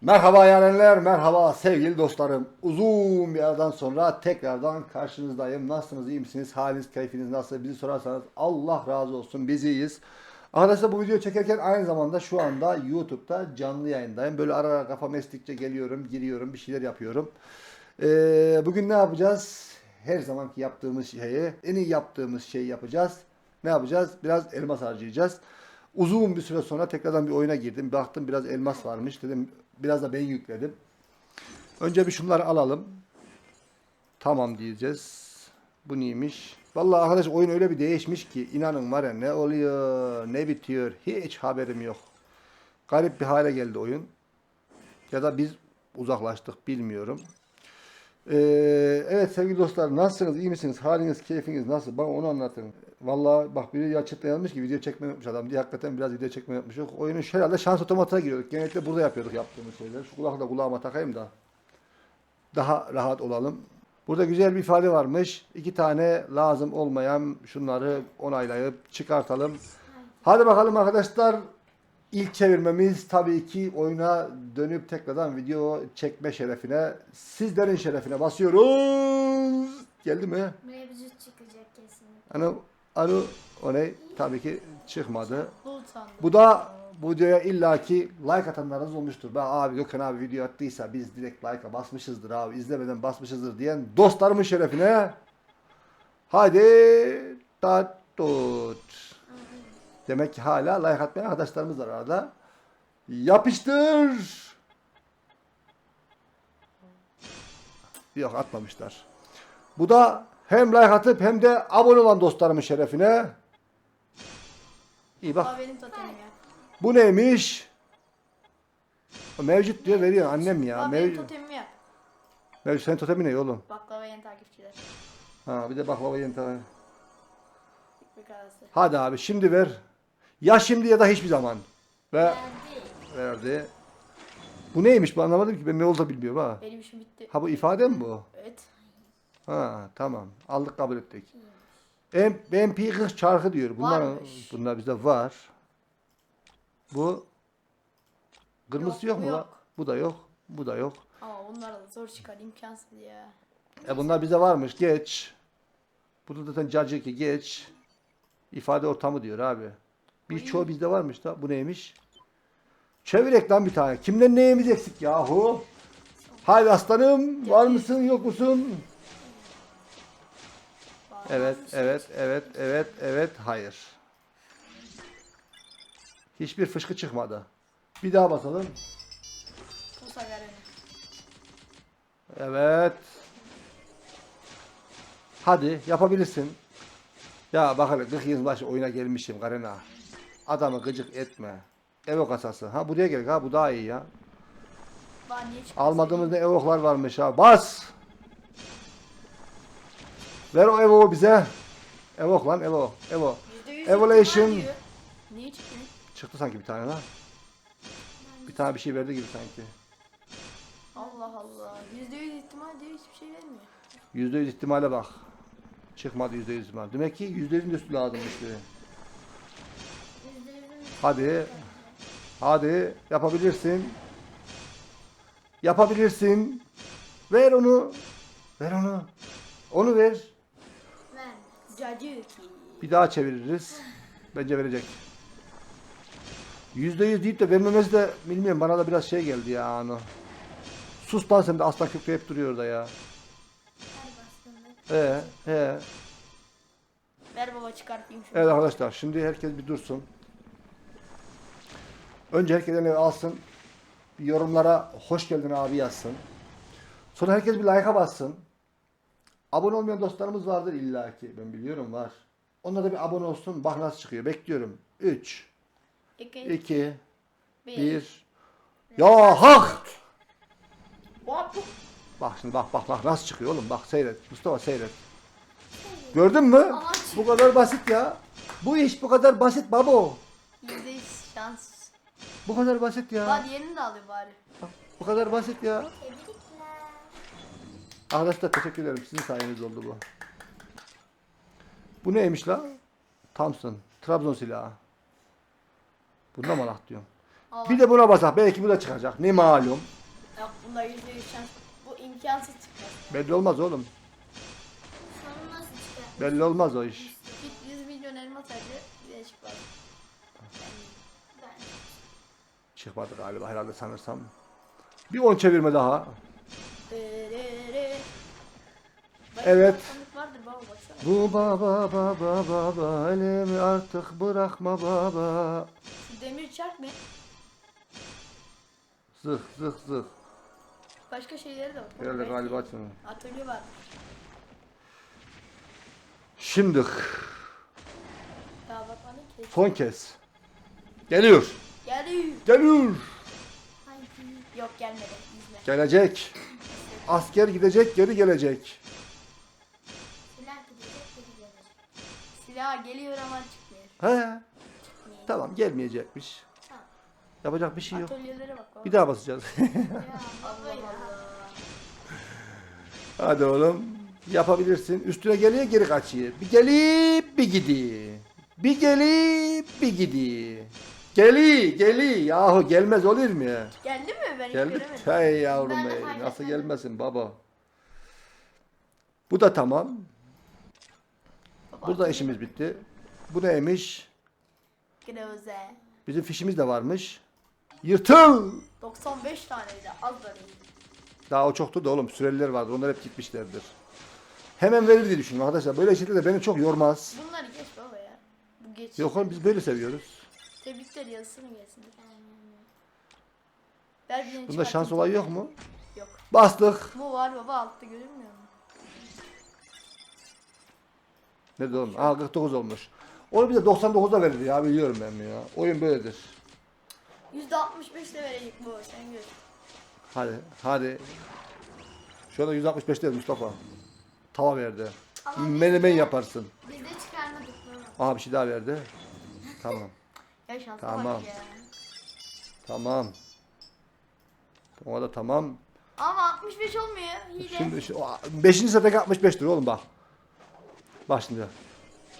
Merhaba yarenler, merhaba sevgili dostlarım. Uzun bir aradan sonra tekrardan karşınızdayım. Nasılsınız, iyi misiniz? Haliniz, keyfiniz nasıl? Bizi sorarsanız Allah razı olsun, biz iyiyiz. Arkadaşlar bu videoyu çekerken aynı zamanda şu anda YouTube'da canlı yayındayım. Böyle ara ara kafam estikçe geliyorum, giriyorum, bir şeyler yapıyorum. Ee, bugün ne yapacağız? Her zamanki yaptığımız şeyi, en iyi yaptığımız şeyi yapacağız. Ne yapacağız? Biraz elmas harcayacağız. Uzun bir süre sonra tekrardan bir oyuna girdim. Baktım biraz elmas varmış. Dedim biraz da ben yükledim. Önce bir şunları alalım. Tamam diyeceğiz. Bu neymiş? Vallahi arkadaş oyun öyle bir değişmiş ki inanın var ya ne oluyor ne bitiyor hiç haberim yok. Garip bir hale geldi oyun. Ya da biz uzaklaştık bilmiyorum. Ee, evet sevgili dostlar nasılsınız iyi misiniz haliniz keyfiniz nasıl bana onu anlatın. Vallahi bak biri açıkta yazmış ki video çekmeyi unutmuş adam diye hakikaten biraz video çekmeyi unutmuşuz. Oyunun herhalde şans otomatına giriyorduk. Genellikle burada yapıyorduk yaptığımız şeyleri. Şu kulakla da kulağıma takayım da daha rahat olalım. Burada güzel bir ifade varmış. İki tane lazım olmayan şunları onaylayıp çıkartalım. Hadi bakalım arkadaşlar. İlk çevirmemiz tabii ki oyuna dönüp tekrardan video çekme şerefine, sizlerin şerefine basıyoruz. Geldi mi? Mevcut çıkacak kesinlikle. Ano, ano, o ne? Tabii ki çıkmadı. Bu da bu videoya illaki like atanlarınız olmuştur. Ben abi Gökhan abi video attıysa biz direkt like'a basmışızdır abi. izlemeden basmışızdır diyen dostlarımın şerefine. Hadi tat tut. Demek ki hala like atmayan arkadaşlarımız var arada. Yapıştır. Yok atmamışlar. Bu da hem like atıp hem de abone olan dostlarımın şerefine. İyi bak. Aa benim totemim ya. Bu neymiş? O Mevcut diyor veriyor annem ya. Aa benim Mev totemimi yap. Mevcut senin totemi ne oğlum? Baklava yeni takipçiler. Ha bir de baklava yeni karası. Hadi abi şimdi ver. Ya şimdi ya da hiçbir zaman. Ve verdi. Bu neymiş bu anlamadım ki ben ne oldu da bilmiyorum ha. Benim işim bitti. Ha bu ifade mi bu? Evet. Ha tamam aldık kabul ettik. M MP40 çarkı diyor. Bunlar Varmış. bunlar bizde var. Bu kırmızı yok, Yok, mu lan? yok. Bu da yok. Bu da yok. Ama onları da zor çıkar imkansız ya. E bunlar bize varmış. Geç. Burada zaten cacık ki geç. İfade ortamı diyor abi. Birçoğu bizde varmış da. Bu neymiş? Çevirek lan bir tane. Kimden neyimiz eksik yahu? Haydi aslanım. Var mısın yok musun? Evet, evet, evet, evet, evet, hayır. Hiçbir fışkı çıkmadı. Bir daha basalım. Evet. Hadi yapabilirsin. Ya bak hele 40 yıl başı oyuna gelmişim Karena. Adamı gıcık etme. Evo kasası. Ha buraya gel ha bu daha iyi ya. Niye? Almadığımız ne evoklar varmış ha. Bas. Ver o evo bize. Evok lan evo. Evo. Evolution. ihtimal diyor. Niye çıktı? Çıktı sanki bir tane lan. Bir tane bir şey verdi gibi sanki. Allah Allah. Yüzde yüz ihtimal diyor hiçbir şey vermiyor. Yüzde yüz ihtimale bak. Çıkmadı yüzde yüz ihtimal. Demek ki yüzde yüzün üstü lazımmış diye. Hadi. Hadi. Yapabilirsin. Yapabilirsin. Ver onu. Ver onu. Onu ver. Bir daha çeviririz. Bence verecek. Yüzde yüz deyip de vermemesi de bilmiyorum bana da biraz şey geldi ya ano. Sus lan sen de aslan kükreyip duruyor da ya. Ee, he. Ver baba çıkartayım şunu. Evet arkadaşlar şimdi herkes bir dursun. Önce herkes eline alsın. Bir yorumlara hoş geldin abi yazsın. Sonra herkes bir like'a bassın. Abone olmayan dostlarımız vardır illaki. Ben biliyorum var. Onlar da bir abone olsun. Bak nasıl çıkıyor. Bekliyorum. 3, İki. 2, Bir. 1. Ya hak! Bak şimdi bak bak bak nasıl çıkıyor oğlum. Bak seyret. Mustafa seyret. Gördün mü? Bu kadar basit ya. Bu iş bu kadar basit babo. Yüzde yüz şans. Bu kadar basit ya. Daha diğerini de alayım bari. Bu kadar basit ya. Tebrikler. Arkadaşlar teşekkür ederim. Sizin sayenizde oldu bu. Bu neymiş la? Thompson. Trabzon silahı. Bunda mı anak diyorum. Allah. Bir de buna basak. Belki bu da çıkacak. Ne malum. Yok bunda yüzde yüz şans. Bu imkansız çıkmaz. Belli olmaz oğlum. Sonu nasıl çıkar? Belli olmaz o iş. Git 100 milyon elma sadece bir de çıkmaz. Ben. Çıkmadı galiba herhalde sanırsam. Bir 10 çevirme daha. Evet. Bu baba baba baba elimi artık bırakma baba. Şu demir çark ne? Zıh zıh zıh. Başka şeyleri de var. Herhalde galiba açın. Atölye var. Şimdi Daha bakmadın ki. son kez. Geliyor. Geliyor. Haydi. Yok gelmedi. İzle. Gelecek. Asker gidecek geri gelecek. Silah gidecek geri gelecek. Silah geliyor ama çıkmıyor. He. Tamam gelmeyecekmiş. Tamam. Yapacak bir şey yok. Atölyelere bak baba. Bir daha basacağız. Ya Allah baba ya. Allah. Hadi oğlum. Yapabilirsin. Üstüne geliyor geri kaçıyor. Bir gelip bir gidi. Bir gelip bir gidi. Geli geli. Yahu gelmez olur mu ya? Geldi mi? Ben hiç Geldi. göremedim. Hey yavrum Ben de hey. fark Nasıl etmedim. gelmesin baba. Bu da tamam. Baba, Burada işimiz bitti. Bu neymiş? Gröze. Bizim fişimiz de varmış. Yırtıl. 95 taneydi. Az da değil. Daha o çoktu da oğlum süreliler vardır. Onlar hep gitmişlerdir. Hemen verir diye düşünüyorum arkadaşlar. Böyle şeyler de beni çok yormaz. Bunları geç baba ya. Bu geç. Yok oğlum biz böyle seviyoruz. Tebrikler yazısını gelsin. Birini Bunda şans olayı yok mu? Yok. Bastık. Bu var baba altta görünmüyor mu? Ne oğlum? Aa 49 olmuş. Onu bize 99'da verir ya biliyorum ben ya. Oyun böyledir. %65 de verecek bu sen gör. Hadi hadi. Şu anda 165 değil Mustafa. Tava verdi. Ama Menemen yaparsın. Biz de çıkarmadık baba. Aha bir şey daha verdi. Tamam. Ya şansa Tamam. bak ya. Tamam. O da tamam. Ama 65 olmuyor. Hile. Şimdi şu 5. sırada 65 lira oğlum bak. Bak şimdi.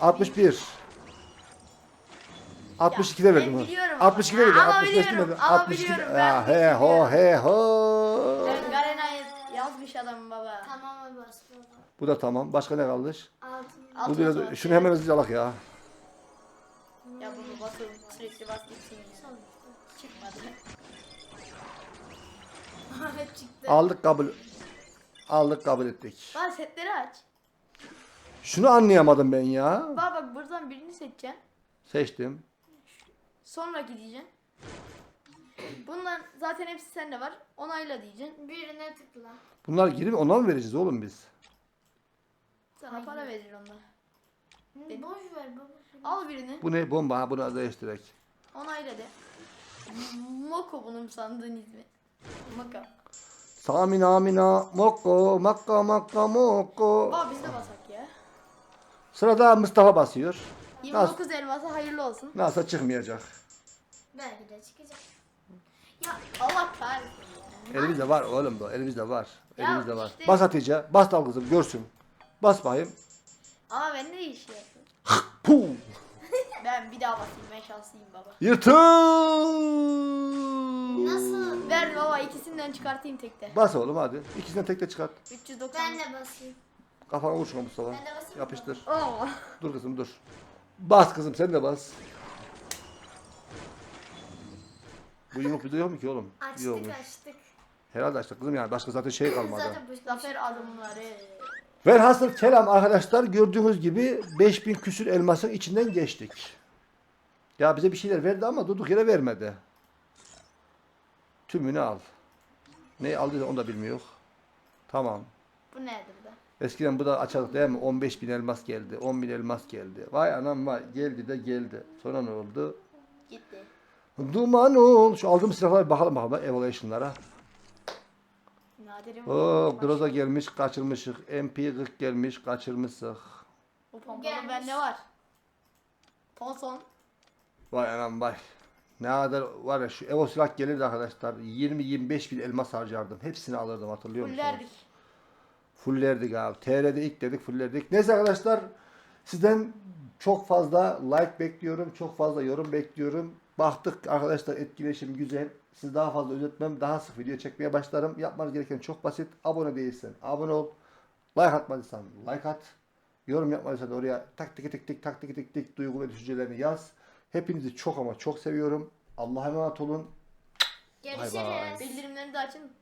61. 62 de verdim. ben ha. biliyorum 62 de ama. verdim. Ama 65 biliyorum, demedim. ama 62 biliyorum, Ya ben he ho biliyorum. he ho. Ben Garena'yı yazmış adam baba. Tamam baba. Bu da tamam. Başka ne kaldı? Altın. Bu biraz şunu hemen hızlıca alak. Ya Çıkmadı. Çıktı. Aldık kabul. Aldık kabul ettik. Bak setleri aç. Şunu anlayamadım ben ya. Bak bak buradan birini seçeceksin. Seçtim. Sonra gideceksin. Bundan zaten hepsi sende var. Onayla diyeceksin. Birine tıkla. Bunlar girip ona mı vereceğiz oğlum biz? Sana para verir onlar. Boş ver baba. Al birini. Bu ne? Bomba. Ha bunu değiştirek. Onayla de. Moko bunun sandığın ismi. Maka. Samina mina mokko makka makka mokko. Baba biz de basak ya. Sırada Mustafa basıyor. 29 elması hayırlı olsun. Nasıl çıkmayacak? Belki de çıkacak. Allah kahretsin ya. Elimizde var oğlum bu. Elimizde var. Ya Elimizde var. işte- Bas Hatice. Bas dal kızım görsün. Bas bakayım. Ama ben ne iş yapıyorum? Puh. Ben bir daha basayım ben şanslıyım baba. Yırtıl. Nasıl? Ver baba ikisinden çıkartayım tekte. Bas oğlum hadi. İkisinden tek de çıkart. 390. Ben de basayım. Kafana vur şuna Mustafa. Ben de basayım? Yapıştır. Oo. Dur kızım dur. Bas kızım sen de bas. Bu yumruk video yok mu ki oğlum? Açtık Yokmuş. açtık. Herhalde açtık kızım yani başka zaten şey kalmadı. Zaten bu Zafer adımları. Velhasıl kelam arkadaşlar gördüğünüz gibi 5000 küsür elmasın içinden geçtik. Ya bize bir şeyler verdi ama durduk yere vermedi. Tümünü al. Ne aldıysa onu da bilmiyor. Tamam. Bu nedir de? Eskiden bu da açardık değil mi? 15 bin elmas geldi. 10 bin elmas geldi. Vay anam vay. Geldi de geldi. Sonra ne oldu? Gitti. Duman ol. Şu aldığımız silahlara bakalım bakalım. Evaluation'lara. Nadirim. Oo, Groza gelmiş kaçırmışık. MP40 gelmiş kaçırmışık. Bu pompalı Gelmiş. bende var. Ponson. Vay anam vay. Ne kadar var ya şu Evo silah gelirdi arkadaşlar. 20-25 bin elmas harcardım. Hepsini alırdım hatırlıyor musunuz? Fullerdik. Fullerdik abi. TR'de ilk dedik fullerdik. Neyse arkadaşlar sizden çok fazla like bekliyorum. Çok fazla yorum bekliyorum. Baktık arkadaşlar etkileşim güzel. Siz daha fazla özetmem. Daha sık video çekmeye başlarım. Yapmanız gereken çok basit. Abone değilsen abone ol. Like atmadıysan like at. Yorum yapmadıysan oraya tak tik tik tik tak tik tik tik duygu ve düşüncelerini yaz. Hepinizi çok ama çok seviyorum. Allah'a emanet olun. Görüşürüz. bay. Bildirimleri de açın.